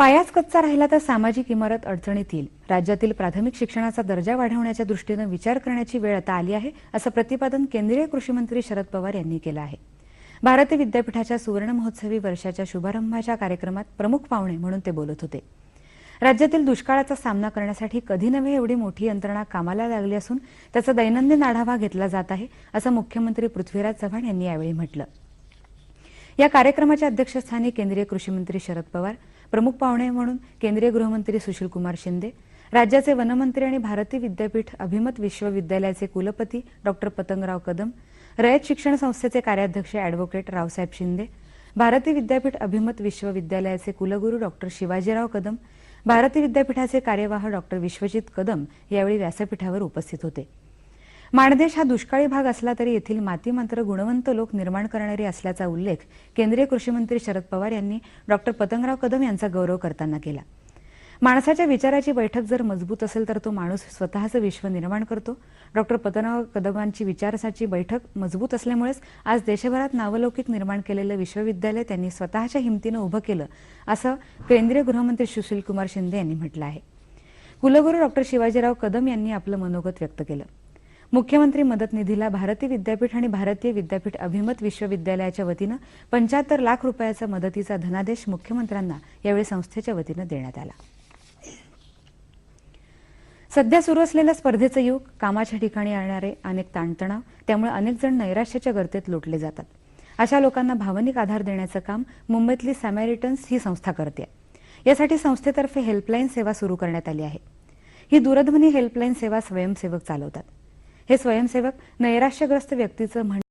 पायाच कच्चा राहिला तर सामाजिक इमारत अडचणीत येईल. राज्यातील प्राथमिक शिक्षणाचा दर्जा वाढवण्याच्या दृष्टीनं विचार करण्याची वेळ आता आली आहे असं प्रतिपादन केंद्रीय कृषी मंत्री शरद पवार यांनी केलं आहे. भारतीय विद्यापीठाच्या सुवर्ण महोत्सवी वर्षाच्या शुभारंभाच्या कार्यक्रमात प्रमुख पाहुणे म्हणून ते बोलत होते. राज्यातील दुष्काळाचा सामना करण्यासाठी कधी नव्हे एवढी मोठी यंत्रणा कामाला लागली असून त्याचा दैनंदिन आढावा घेतला जात आहे असं मुख्यमंत्री पृथ्वीराज चव्हाण यांनी यावेळी म्हटलं. या कार्यक्रमाच्या अध्यक्षस्थानी केंद्रीय कृषी मंत्री शरद पवार प्रमुख पाहुणे म्हणून केंद्रीय गृहमंत्री सुशीलकुमार शिंदे राज्याचे वनमंत्री आणि भारती विद्यापीठ अभिमत विश्वविद्यालयाचे कुलपती डॉक्टर पतंगराव कदम रयत शिक्षण संस्थेचे कार्याध्यक्ष अॅडव्होकेट रावसाहेब शिंदे भारती विद्यापीठ अभिमत विश्वविद्यालयाचे कुलगुरू डॉक्टर शिवाजीराव कदम भारती विद्यापीठाचे कार्यवाह डॉक्टर विश्वजित कदम यावेळी व्यासपीठावर उपस्थित होते. माणदेश हा दुष्काळी भाग असला तरी येथील माती मात्र गुणवंत लोक निर्माण करणारी असल्याचा उल्लेख केंद्रीय कृषी मंत्री शरद पवार यांनी डॉक्टर पतंगराव कदम यांचा गौरव करताना केला. माणसाच्या विचाराची बैठक जर मजबूत असेल तर तो माणूस स्वतःचं विश्व निर्माण करतो. डॉक्टर पतंगराव कदमांची विचारसाची बैठक मजबूत असल्यामुळेच आज देशभरात नावलौकिक निर्माण केलेलं विश्वविद्यालय त्यांनी स्वतःच्या हिमतीनं उभं केलं असं केंद्रीय गृहमंत्री सुशीलकुमार शिंदे यांनी म्हटलं आहे. कुलगुरू डॉक्टर शिवाजीराव कदम यांनी आपलं मनोगत व्यक्त केलं. मुख्यमंत्री मदत निधीला भारतीय विद्यापीठ आणि भारतीय विद्यापीठ अभिमत विश्वविद्यालयाच्या वतीनं पंच्याहत्तर लाख रुपयाचा मदतीचा धनादेश मुख्यमंत्र्यांना यावेळी संस्थेच्या वतीनं देण्यात आला. सध्या सुरू असलेल्या स्पर्धेचं युग कामाच्या ठिकाणी येणारे अनेक ताणतणाव त्यामुळे अनेक जण नैराश्याच्या गर्तेत लोटले जातात. अशा लोकांना भावनिक आधार देण्याचं काम मुंबईतली सॅमॅरिटन्स ही संस्था करते यासाठी संस्थेतर्फे हेल्पलाईन सेवा सुरू करण्यात आली आहे. ही दूरध्वनी हेल्पलाईन सेवा स्वयंसेवक चालवतात. हे स्वयंसेवक नैराश्यग्रस्त व्यक्तीचं म्हण